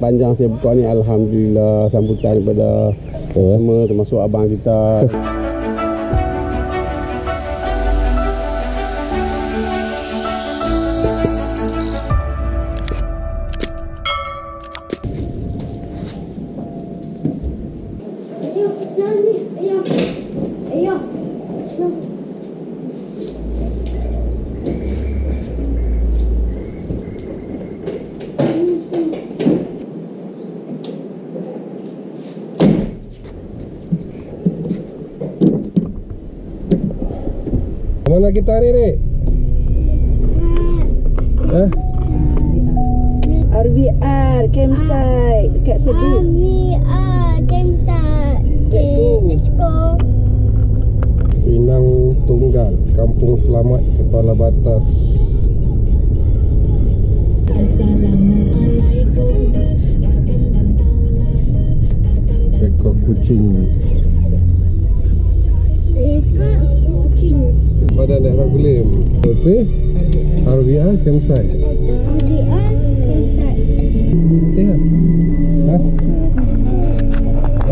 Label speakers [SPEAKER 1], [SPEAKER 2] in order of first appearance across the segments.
[SPEAKER 1] Panjang saya buka ni Alhamdulillah sambutan daripada semua termasuk abang kita. Mana kita ni, Rik? Eh?
[SPEAKER 2] RVR campsite dekat Sedih.
[SPEAKER 3] RVR campsite.
[SPEAKER 2] Let's go.
[SPEAKER 3] Let's go.
[SPEAKER 1] Pinang Tunggal, Kampung Selamat, Kepala Batas. Ekor kucing.
[SPEAKER 3] Dekat kucing.
[SPEAKER 1] Badan nak Ragulim. Okey. RVR campsite.
[SPEAKER 3] RVR campsite.
[SPEAKER 1] Tengok. Ha?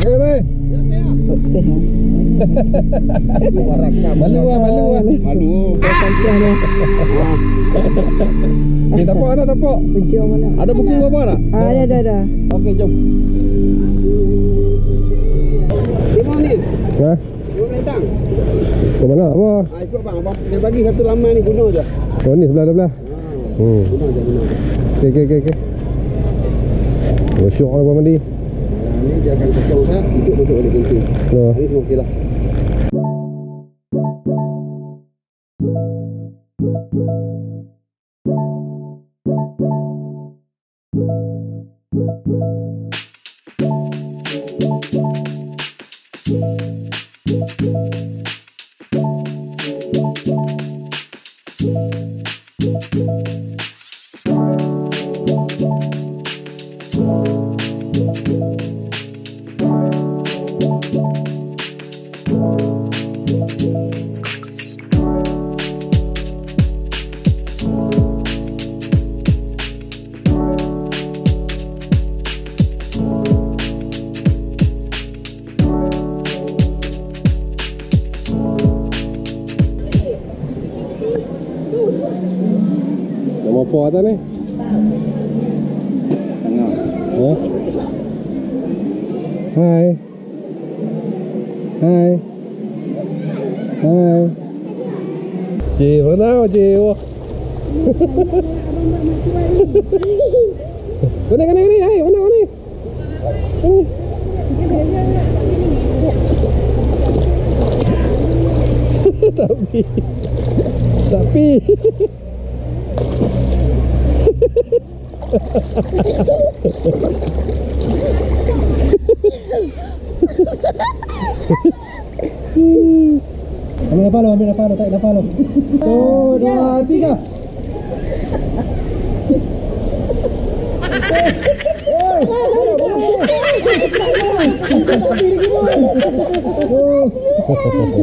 [SPEAKER 1] Tengok ni.
[SPEAKER 2] Okey.
[SPEAKER 1] Malu lah, malu lah.
[SPEAKER 4] Malu.
[SPEAKER 2] Sampai dah.
[SPEAKER 1] Ni tapak dah, tapak.
[SPEAKER 2] Berjauh mana?
[SPEAKER 4] Ada booking berapa tak?
[SPEAKER 2] Ah, ada ada ada.
[SPEAKER 4] Okey, jom. Simon ni,
[SPEAKER 1] Ha?
[SPEAKER 4] Simon Rentang.
[SPEAKER 1] Ke mana? Apa?
[SPEAKER 4] Ah, ikut bang, abang. Saya bagi satu laman ni guna je.
[SPEAKER 1] Oh ni sebelah sebelah. Hmm.
[SPEAKER 4] Guna je, guna.
[SPEAKER 1] Okey okey okey okey. Oh syok lah Abang mandi.
[SPEAKER 4] Ah, ni dia akan kosong sah, esok masuk balik.
[SPEAKER 1] Oh.
[SPEAKER 4] Hari semua okey lah.
[SPEAKER 1] Apa atas ni?
[SPEAKER 4] Tengah.
[SPEAKER 1] Ha? Hai. Hai. Hai. Cik, mana cik? Wah. Mana ni? Hai, mana mana? Tapi Tapi
[SPEAKER 4] Ambil lapar lo, ambil lapar lo, tak lapar lo. Satu, dua, tiga.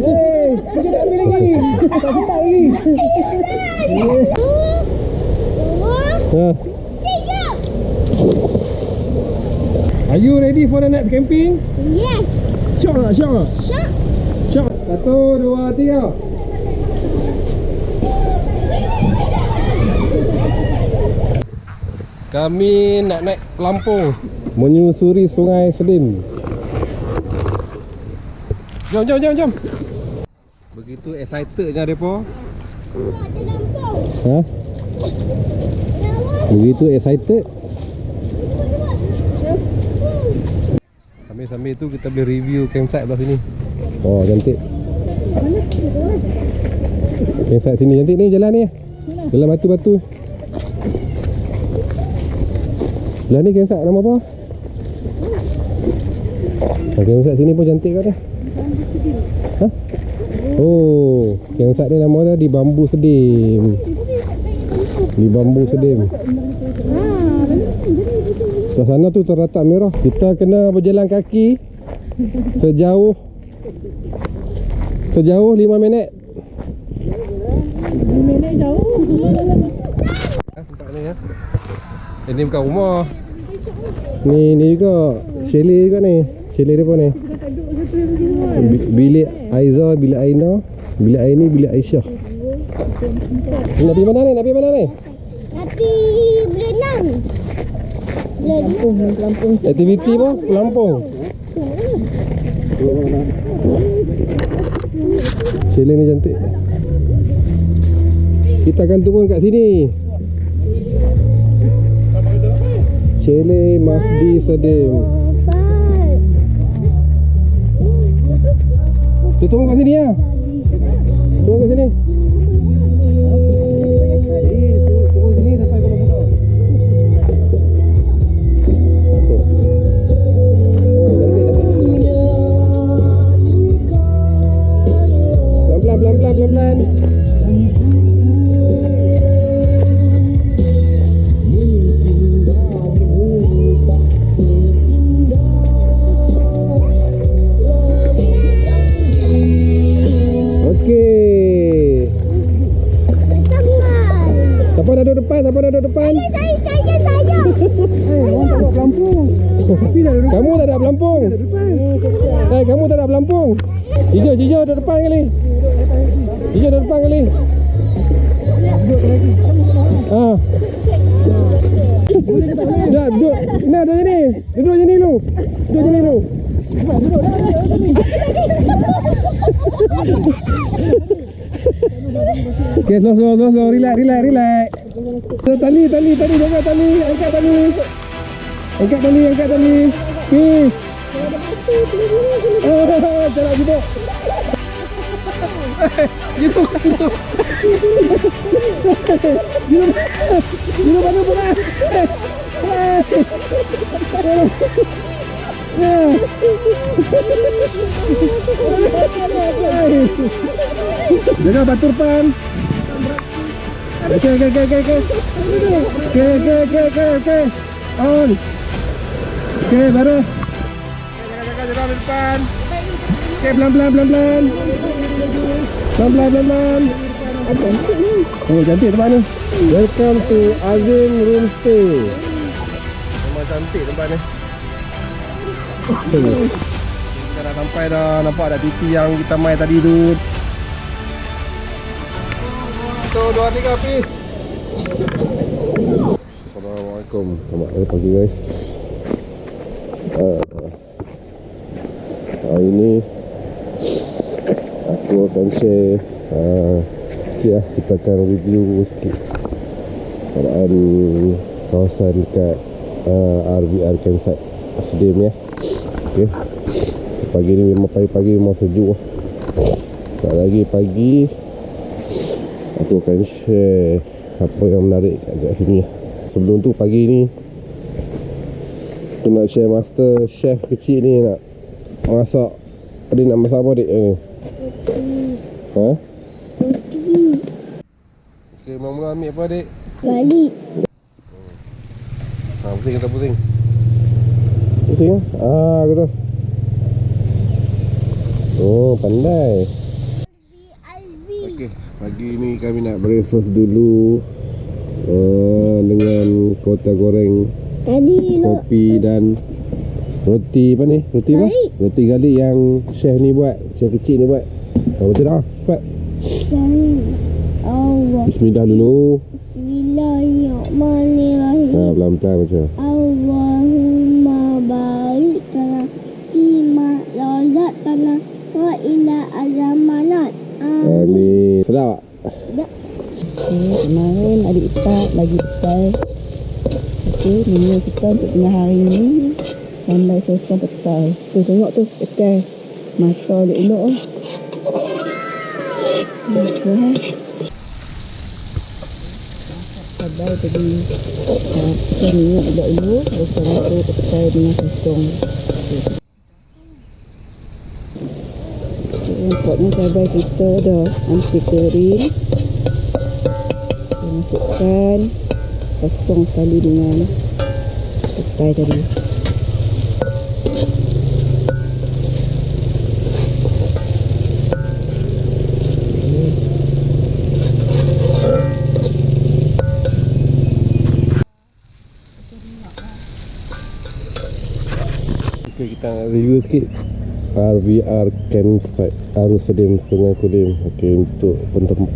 [SPEAKER 4] Hei, kita tak ambil lagi. Tak sedap lagi.
[SPEAKER 1] Ha.
[SPEAKER 3] tiga.
[SPEAKER 1] Are you ready for the next camping?
[SPEAKER 3] Yes.
[SPEAKER 4] Syok tak, syok tak?
[SPEAKER 3] Syak.
[SPEAKER 1] Syok Satu, dua, tiga Kami nak naik pelampung Menyusuri sungai Sedim Jom, jom, jom, jom Begitu excitednya mereka Ha? Begitu excited. Sambil-sambil tu kita boleh review campsite belah sini. Oh cantik. Campsite sini cantik ni jalan ni. Jalan batu-batu. Belah ni campsite nama apa? Ah, campsite sini pun cantik kat dah Ha? Oh Campsite ni nama dia di bambu sedim Di bambu sedim Sebelah sana tu terletak merah. Kita kena berjalan kaki Sejauh Sejauh 5 minit. 5 minit jauh. Ni ya Ini bukan rumah. Ni ni juga. Chalet juga ni. Chalet depan ni. Bi- Bilik Aiza, bilik Aina, bilik Aini, bilik Aisyah. Pergi mana ni? Pergi mana ni?
[SPEAKER 3] Tapi berenang. Berenang.
[SPEAKER 1] Aktiviti apa? Pelampung. Chalet ni cantik. Kita akan turun kat sini. Chalet Masdi Sedim. Tu turun kat sini ya. Turun kat sini. Okey. Siapa dah duduk depan? Siapa dah duduk depan?
[SPEAKER 3] Saya, saya, saya.
[SPEAKER 4] Orang tak buat pelampung. Duduk
[SPEAKER 1] Kamu tak ada pelampung. Eh, kamu tak ada pelampung. Jijo, Jijo duduk depan kali. Jijo duduk depan kali. Ah. Dah, duduk. Nah, duduk sini. Duduk sini dulu. Duduk sini dulu. Okay, slow, slow, slow, slow. Relax, relax, relax. Tali, tali, tali. Jaga tali. Angkat tali. Angkat tali, angkat tali. Peace. Oh, jalan jumpa. Gitu, gitu. Gitu, gitu mana pernah. Jaga batu depan. Okey, okey, okey, okey, okey. Okey, okey, okey, okey, okey. On. Okey, baru. Jaga, jaga, jaga di depan. Okey, pelan-pelan, pelan-pelan. Pelan-pelan, pelan-pelan. Oh, cantik tempat ni. Welcome to Azim Room Stay. Memang cantik tempat ni. Kita dah sampai dah. Nampak dah TV yang kita main tadi tu. So, dua tiga peace. Assalamualaikum. Selamat pagi guys. Uh, hari ni aku akan share uh, sikit lah. Kita akan review sikit keadaan kawasan dekat uh, RVR campsite Sedim ya. Okay. Pagi ni memang pagi-pagi memang sejuk lah. Tak lagi pagi aku akan share apa yang menarik kat, kat sini sebelum tu pagi ni aku nak share master chef kecil ni nak masak adik nak masak apa adik ni ha? ok mula-mula ambil apa adik
[SPEAKER 3] Balik.
[SPEAKER 1] ha, pusing atau pusing pusing lah ah, aku tahu oh pandai Okey, pagi ni kami nak breakfast dulu uh, dengan kota goreng,
[SPEAKER 3] Tadi lo
[SPEAKER 1] kopi dan roti apa ni? Roti apa? Roti galik yang chef ni buat, chef kecil ni buat. Ha, betul dah. Cepat.
[SPEAKER 3] Allah.
[SPEAKER 1] Bismillah dulu.
[SPEAKER 3] Bismillahirrahmanirrahim.
[SPEAKER 1] Ha, pelan-pelan macam.
[SPEAKER 3] Ila azamanat. Amin.
[SPEAKER 1] Sedap tak?
[SPEAKER 2] Okay, kemarin adik Ipak lagi petai. Okey, menu kita untuk tengah hari ni sambal sosong petai. Tu tengok tu petai. Masya Allah elok oh. Masya Allah. Sabar tadi uh, kita minyak elok elok Lepas tu petai dengan sosong Nampaknya cabai kita dah hampir kering kita masukkan potong sekali dengan petai tadi.
[SPEAKER 1] Okay, kita review sikit RVR campsite Arus Sedim Sungai Kulim. Okay, untuk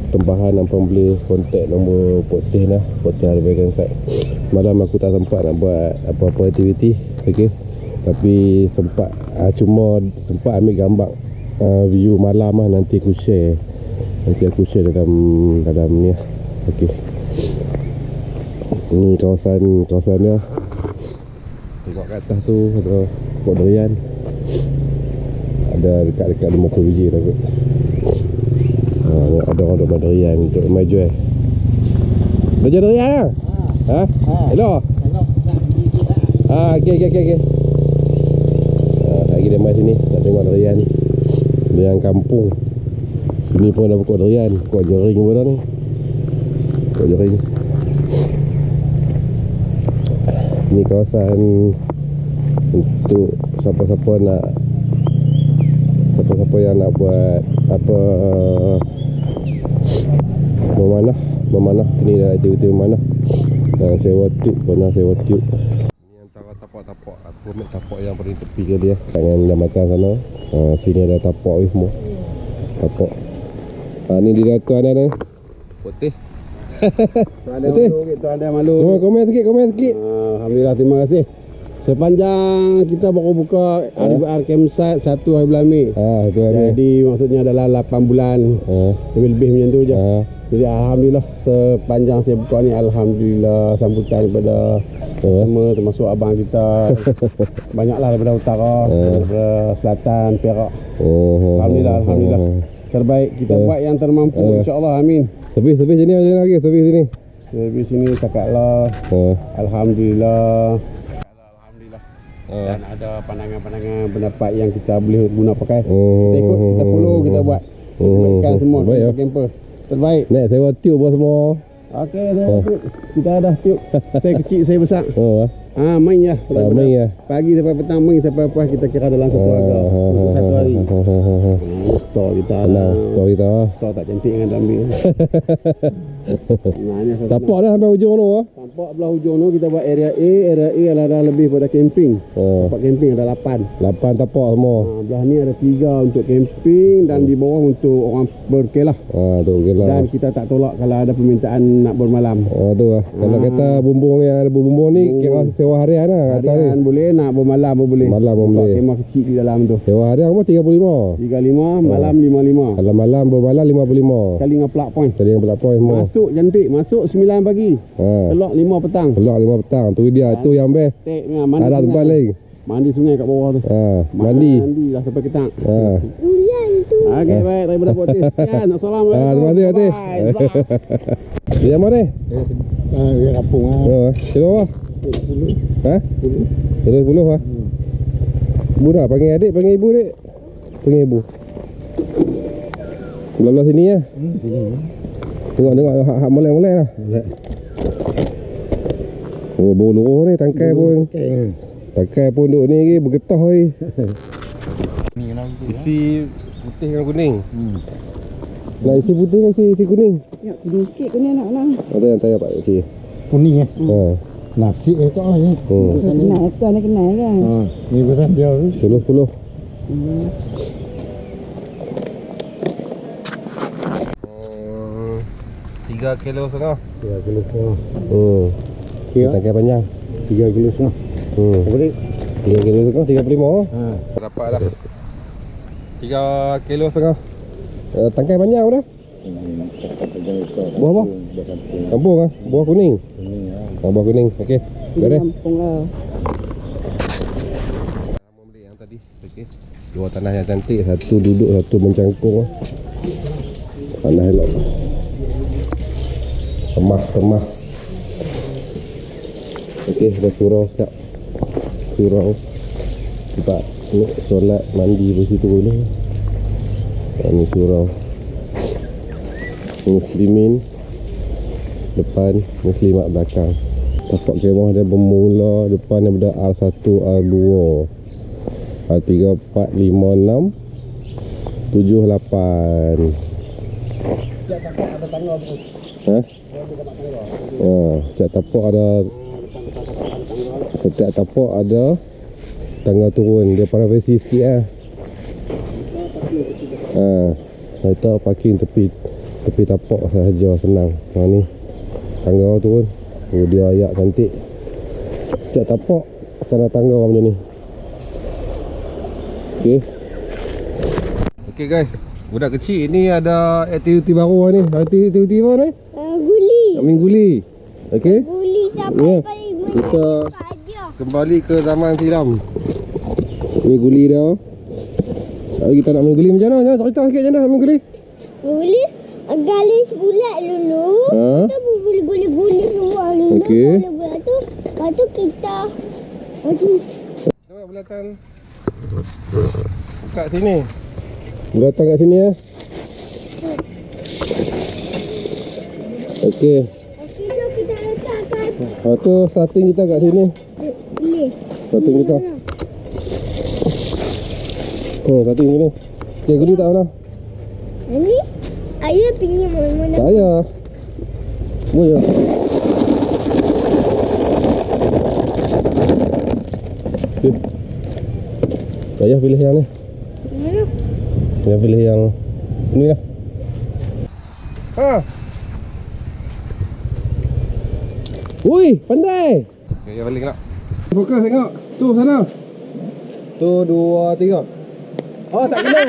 [SPEAKER 1] tembahan apa boleh kontak nombor poteh lah Poteh RVR campsite Malam aku tak sempat nak buat apa-apa aktiviti Okay Tapi sempat uh, Cuma sempat ambil gambar uh, View malam lah nanti aku share. Nanti aku share dalam dalam ni lah Okay Ni kawasan kawasan dia. Tengok kat atas tu pokok durian Ada dekat-dekat 50 biji dah kot ha, Ada orang duk main durian Duk main jual Dah jual durian lah? Ha? Hello? Ah, okey okey okey okey. Ah, lagi dia mai sini nak tengok durian. Durian kampung. Sini pun ada pokok durian, pokok jering pun dah ni. Pokok jering. Ni kawasan untuk siapa-siapa nak siapa-siapa yang nak buat apa memanah memanah sini dah aktiviti memanah. Dan sewa tube pernah sewa tube ni antara tapak-tapak aku ambil tapak yang paling tepi ke dia. Tangan jambatan sana. Ha, sini ada tapak ni semua. Tapak. Ha, ni di tuan ada ni. Putih.
[SPEAKER 4] Tuan ada malu, tuan ada malu.
[SPEAKER 1] komen, komen sikit komen sikit.
[SPEAKER 4] Ah, Alhamdulillah, terima kasih. Sepanjang kita baru buka RBR Campsite 1 hari bulan Mei.
[SPEAKER 1] ha, tu ni
[SPEAKER 4] Jadi maksudnya adalah 8 bulan.
[SPEAKER 1] Ha,
[SPEAKER 4] lebih-lebih macam tu je.
[SPEAKER 1] ha,
[SPEAKER 4] Jadi Alhamdulillah sepanjang saya buka ni Alhamdulillah sambutan daripada
[SPEAKER 1] apa?
[SPEAKER 4] semua termasuk abang kita. Banyaklah daripada utara, daripada selatan, Perak.
[SPEAKER 1] Oh,
[SPEAKER 4] Alhamdulillah, Alhamdulillah. Terbaik kita
[SPEAKER 1] Eh.
[SPEAKER 4] buat yang termampu
[SPEAKER 1] Eh.
[SPEAKER 4] insyaAllah amin.
[SPEAKER 1] Servis servis sini macam mana lagi? Servis sini?
[SPEAKER 4] Servis sini takatlah
[SPEAKER 1] ha,
[SPEAKER 4] Alhamdulillah
[SPEAKER 1] Ha.
[SPEAKER 4] Dan ada pandangan-pandangan pendapat yang kita boleh guna pakai
[SPEAKER 1] Oh.
[SPEAKER 4] Kita ikut, kita follow, kita buat Kebaikan
[SPEAKER 1] Oh.
[SPEAKER 4] semua
[SPEAKER 1] Baik, ya.
[SPEAKER 4] camper Terbaik
[SPEAKER 1] Naik sewa tube pun semua
[SPEAKER 4] Okey, saya tiup. Kita ada tiup. Saya kecil, saya besar.
[SPEAKER 1] Oh, ah.
[SPEAKER 4] Ah, main ya.
[SPEAKER 1] Ah, main ya.
[SPEAKER 4] Pagi sampai petang main sampai puas kita kira dalam satu harga. Untuk satu hari. Ah, Store kita lah.
[SPEAKER 1] story kita ah.
[SPEAKER 4] Store tak cantik tak ambil.
[SPEAKER 1] Tapak dah sampai ujung tu ah.
[SPEAKER 4] Tampak belah hujung tu kita buat area A. Area A adalah lebih pada camping.
[SPEAKER 1] Oh,
[SPEAKER 4] Tempat camping ada 8.
[SPEAKER 1] 8 tapak semua.
[SPEAKER 4] Ah, belah ni ada 3 untuk camping dan di bawah untuk orang berkelah.
[SPEAKER 1] Ah, tu okey lah.
[SPEAKER 4] Dan kita tak tolak kalau ada permintaan nak bermalam.
[SPEAKER 1] Ah, tu lah. Kalau kata bumbung yang ada bumbung ni kira sewa harian lah kata ni.
[SPEAKER 4] Harian boleh, nak bermalam pun boleh.
[SPEAKER 1] Malam pun boleh.
[SPEAKER 4] Kemah kecil di dalam tu.
[SPEAKER 1] Sewa harian pun 35.
[SPEAKER 4] 35, malam 55.
[SPEAKER 1] Kalau malam bermalam 55.
[SPEAKER 4] Sekali dengan plug point.
[SPEAKER 1] Tadi yang belak point semua.
[SPEAKER 4] Masuk cantik, masuk 9 pagi.
[SPEAKER 1] Ha.
[SPEAKER 4] Keluar 5 petang.
[SPEAKER 1] Keluar 5 petang. Tu dia, tu yang best.
[SPEAKER 4] Tek mandi.
[SPEAKER 1] Tak ada tempat lain.
[SPEAKER 4] Mandi sungai kat bawah tu.
[SPEAKER 1] Ha, mandi.
[SPEAKER 4] Mandi lah sampai ketang.
[SPEAKER 1] Ha.
[SPEAKER 3] Durian tu.
[SPEAKER 4] Okey, baik. Daripada Potis. Sekian. Assalamualaikum.
[SPEAKER 1] Ah, terima kasih.
[SPEAKER 4] Bye.
[SPEAKER 1] Dia yang mana?
[SPEAKER 4] Ah, dia kampung ah.
[SPEAKER 1] Ha, kilo apa? Ha? Kilo 10 ah. Budak panggil adik, panggil ibu dek. Panggil ibu. Belah-belah sini ya. đúng rồi đúng rồi hạ hạ một lên một lên nào ủa bồ lúa này tăng cây bôi tăng cây bôi độ này cái bực cái tôi isi putih dengan kuning hmm. Nah isi putih kan isi, isi kuning?
[SPEAKER 2] Ya kuning sikit kuning nak
[SPEAKER 1] lah Oh tanya tanya Pak Cik
[SPEAKER 4] Kuning eh? Hmm.
[SPEAKER 1] Ha.
[SPEAKER 4] Nasi eh kau ni
[SPEAKER 1] hmm.
[SPEAKER 2] Nak tu ni kenal kan?
[SPEAKER 4] Ha. Ni pesan dia tu
[SPEAKER 1] 10-10 hmm. Tiga kilo setengah.
[SPEAKER 4] Tiga kilo setengah.
[SPEAKER 1] Hmm.
[SPEAKER 4] Kira?
[SPEAKER 1] Tangkai panjang.
[SPEAKER 4] Tiga kilo setengah.
[SPEAKER 1] Hmm.
[SPEAKER 4] Boleh?
[SPEAKER 1] Tiga kilo setengah, tiga prima.
[SPEAKER 4] Ha.
[SPEAKER 1] Dapat lah. Tiga kilo setengah. Uh, tangkai panjang pun dah. Buah apa? Kampung lah. Buah kuning. Kuning. Ah, buah kuning. Okey. Beri.
[SPEAKER 2] Kampung lah.
[SPEAKER 1] Okay. Dua tanah yang cantik Satu duduk Satu mencangkung ah. Tanah elok Kemas, kemas. Okey, dah surau siap. Surau. Kita ni solat mandi di situ ni. Ni surau. Muslimin depan, muslimat belakang. Tapak kemah dia bermula depan daripada R1, R2 R3, 4, 5, 6 7, 8 Ha? Ha, setiap tapak ada Setiap tapak ada tangga turun. Dia privacy sikit lah. Ha, letak parking tepi tepi tapak sahaja senang. Ha, ni tangga turun. Oh, dia ayak cantik. Setiap tapak ada tangga macam ni. Ok ok guys. Budak kecil ni ada aktiviti baru ni. Aktiviti apa ni. Amin guli ok
[SPEAKER 3] Guli siapa
[SPEAKER 1] Ya.
[SPEAKER 3] yang paling
[SPEAKER 1] Kita-. Kembali ke zaman silam Ni guli dia Hari kita nak main guli macam mana? Jangan cerita sikit macam mana main guli
[SPEAKER 3] Guli galis bulat dulu.
[SPEAKER 1] Ha?
[SPEAKER 3] Kita boleh guli-guli semua dulu.
[SPEAKER 1] Okey.
[SPEAKER 3] Bulat tu. Lepas tu kita Aduh.
[SPEAKER 1] Tengok belakang Kat sini Belakang kat sini ya Okey
[SPEAKER 3] Okey, jom kita letakkan.
[SPEAKER 1] Lepas tu starting kita kat sini
[SPEAKER 3] Ini.
[SPEAKER 1] Starting kita Oh starting sini Okey guli tak mana?
[SPEAKER 3] Ini ayah pergi mana-mana.
[SPEAKER 1] Tak payah Semua je Okey Tak payah pilih yang ni
[SPEAKER 3] Mana?
[SPEAKER 1] Yang pilih yang Ni lah Ha Ui pandai Okay yang balik nak Fokus tengok Tu sana Tu dua tiga Oh tak kena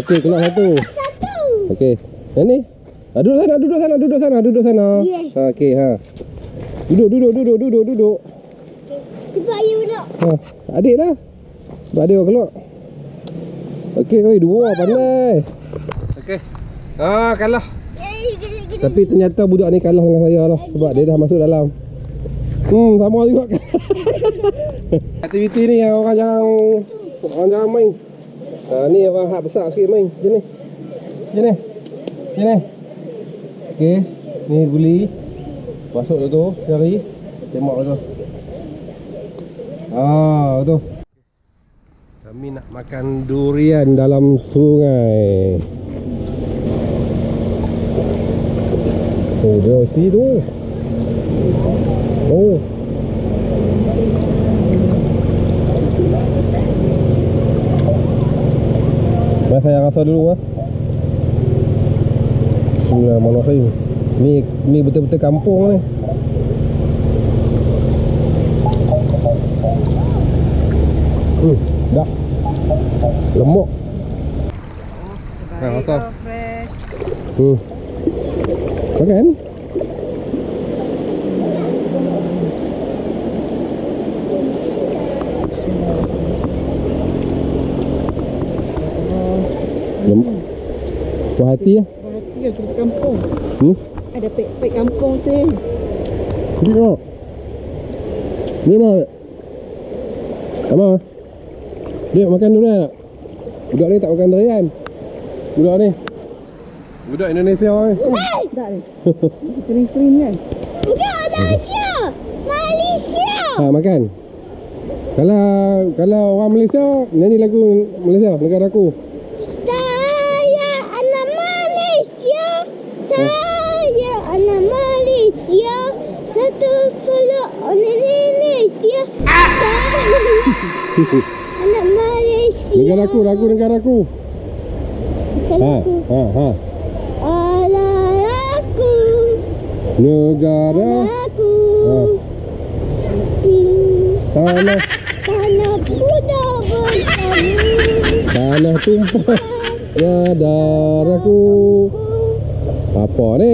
[SPEAKER 1] Okey kena satu
[SPEAKER 3] Satu.
[SPEAKER 1] Okey Yang ni ah, Duduk sana duduk sana duduk sana duduk sana
[SPEAKER 3] Yes.
[SPEAKER 1] ha, Okey ha Duduk duduk duduk duduk duduk
[SPEAKER 3] Cuba ayah nak.
[SPEAKER 1] Ha, adik lah. Sebab adik orang keluar. Okey, oi dua pandai. Okey. Ah, kalah. Tapi ternyata budak ni kalah dengan saya lah sebab dia dah masuk dalam. Hmm, sama juga. Aktiviti ni yang orang jarang orang jarang main. Ha, ni orang hak besar sikit main. Macam ni. Macam ni. Macam ni. Okey, ni guli. Masuk tu tu, cari. Tembak tu. Ah, tu. Kami nak makan durian dalam sungai. Oh, dia si tu. Oh. Mari saya rasa dulu ah. Bismillahirrahmanirrahim. Ni ni betul-betul kampung ni. Hmm, dah. Lemuk. Ha, rasa. Hmm. Makan? Lem. Puas hati ya?
[SPEAKER 2] Ya, kita kampung.
[SPEAKER 1] Hmm?
[SPEAKER 2] Ada pek-pek kampung tu.
[SPEAKER 1] Ni tengok. Ni mau. Apa? Dia makan durian tak? Budak ni tak makan durian. Budak ni. Budak Indonesia ni.
[SPEAKER 2] Tak ni. Kering-kering kan.
[SPEAKER 3] Bukan Malaysia. Malaysia.
[SPEAKER 1] Ha makan. Kalau kalau orang Malaysia nyanyi lagu Malaysia negara aku.
[SPEAKER 3] Saya anak Malaysia. Saya anak Malaysia. Satu solo anak Indonesia. Saya anak Malaysia.
[SPEAKER 1] Negara aku lagu negara aku. Ha
[SPEAKER 3] aku.
[SPEAKER 1] ha ha.
[SPEAKER 3] Alah aku.
[SPEAKER 1] Negara
[SPEAKER 3] Aku.
[SPEAKER 1] Ha. tanah
[SPEAKER 3] Tanah kuda bertamu.
[SPEAKER 1] tanah tumpah ya darahku. Apa ni?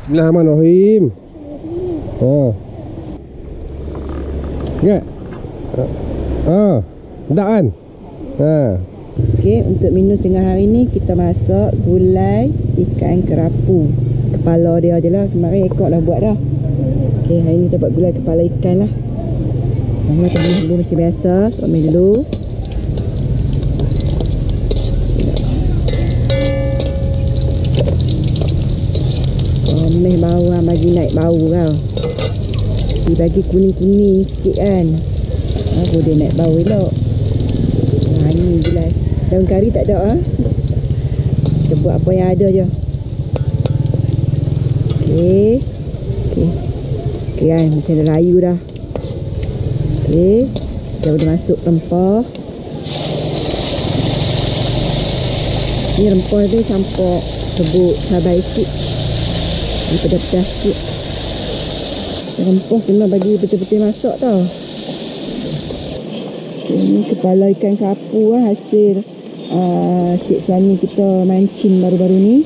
[SPEAKER 1] Bismillahirrahmanirrahim. Ha. Enggak? Ha. Tak kan? Ha.
[SPEAKER 2] Okey, untuk menu tengah hari ni kita masak gulai ikan kerapu. Kepala dia je lah. Kemarin ekor dah buat dah. Okey, hari ni kita buat gulai kepala ikan lah. Mama tadi dulu macam biasa. Buat dulu. Omeh bau lah, bagi naik bau kau. Dia bagi kuning-kuning sikit kan. Aku dia naik bau elok. Ni gulai. Daun kari tak ada ah. Kita buat apa yang ada je. Okey. Kan macam dah layu dah. Okey. Dah boleh masuk rempah. Ni rempah tu campur sebut cabai sikit. Ni pedas-pedas sikit. Rempah kena bagi betul-betul masak tau. Ini kepala ikan kapu lah hasil uh, cik suami kita mancing baru-baru ni.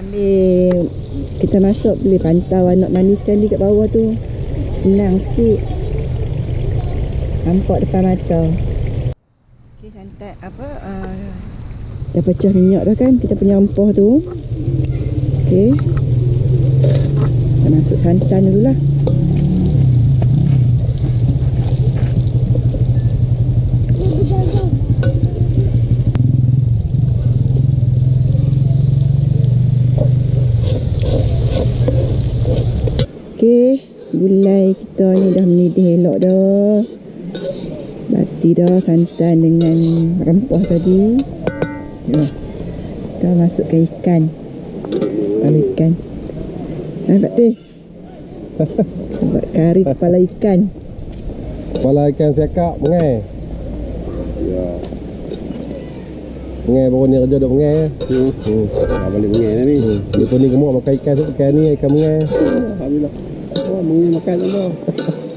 [SPEAKER 2] Sambil-sambil kita masuk boleh pantau anak manis sekali kat bawah tu. Senang sikit. Nampak depan mata. Okey, santai apa uh, dah pecah minyak dah kan kita punya rempah tu. Okey. Kita masuk santan dulu Okey, gulai kita ni dah mendidih elok dah. Bati dah santan dengan rempah tadi. Ya. Kita masukkan ikan. Kepala ikan. Nampak tu? Buat kari kepala ikan.
[SPEAKER 1] Kepala ikan siakap mengai.
[SPEAKER 4] Ya.
[SPEAKER 1] Mengai baru ni kerja duk mengai.
[SPEAKER 4] Hmm.
[SPEAKER 1] Hmm.
[SPEAKER 4] Dah balik mengai dah ni.
[SPEAKER 1] Dia pun ni gemuk makan ikan ikan ni ikan mengai.
[SPEAKER 4] Alhamdulillah. Oh, mengai makan tak ada.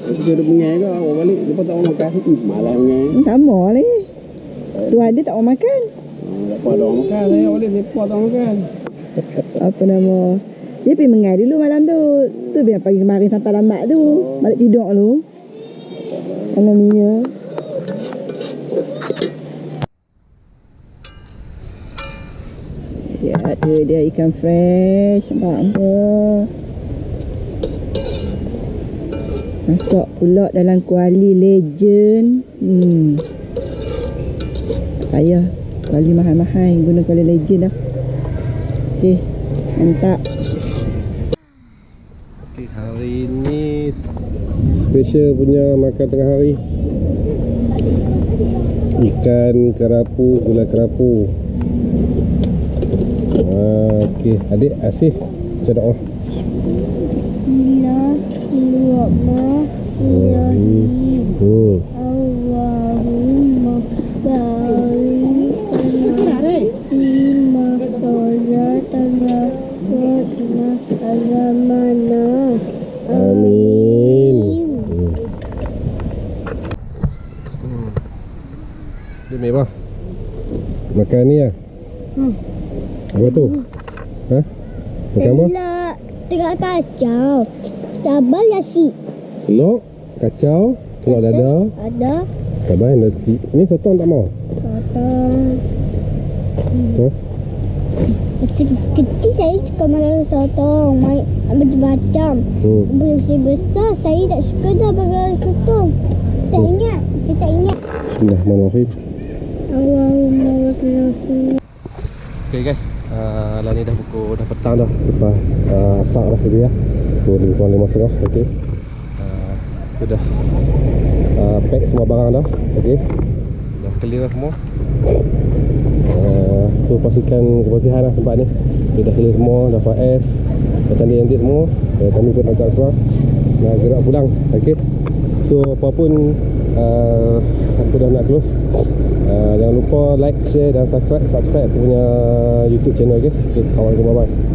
[SPEAKER 4] Kita duduk mengai ke, awak balik, lepas tak mau makan. Hmm, malah mengai.
[SPEAKER 2] Hmm, sama ni. Tu ada tak mau makan.
[SPEAKER 4] Hmm, tak apa ada orang makan, saya balik, lepas tak mau makan.
[SPEAKER 2] Apa nama? Dia pergi mengai dulu malam tu. Tu biar pagi kemarin sampai lambat tu. Balik tidur dulu. Kalau ni ya. Ya, tu dia ikan fresh. Nampak apa? Masak pula dalam kuali legend. Hmm. Tak payah. Kuali mahal-mahal. Guna kuali legend dah. Okey. Mantap.
[SPEAKER 1] Okay, hari ni special punya makan tengah hari. Ikan kerapu, gulai kerapu. Ah, Okey, adik Asif baca doa.
[SPEAKER 3] Bila luakma
[SPEAKER 1] Hmm.
[SPEAKER 3] Allahumma barik lima sholatana wa qina azabana
[SPEAKER 1] Amin. Hmm. Dia mebah. Makan ni lah.
[SPEAKER 3] Hmm.
[SPEAKER 1] Apa tu? Ha? Makan apa?
[SPEAKER 3] Tengah kacau Tabal nasi
[SPEAKER 1] Telur, kacau, telur dada.
[SPEAKER 3] Ada
[SPEAKER 1] Sabar nasi. Ni sotong tak mau.
[SPEAKER 3] sotong? Kecil, kecil saya suka makan sotong macam-macam
[SPEAKER 1] Hmm.
[SPEAKER 3] Besar besar saya tak suka dah makan sotong Tak
[SPEAKER 1] Hmm.
[SPEAKER 3] ingat Saya tak ingat
[SPEAKER 1] Bismillahirrahmanirrahim.
[SPEAKER 3] Allahumma
[SPEAKER 1] Okay guys, uh, lah ni dah pukul dah petang dah lepas uh, asak dah lebih ya. Pukul lebih kurang lima setengah, okay. Tu dah uh, pack semua barang dah, okay. Dah clear semua. Uh, so pastikan kebersihan lah tempat ni. Okay, dah clear semua, dah FS, dah cantik-cantik semua. Uh, kami pun agak keluar nak gerak pulang, okay. So apa pun uh, aku dah nak close. Uh, jangan lupa like, share dan subscribe subscribe aku punya YouTube channel okay. okay bye bye.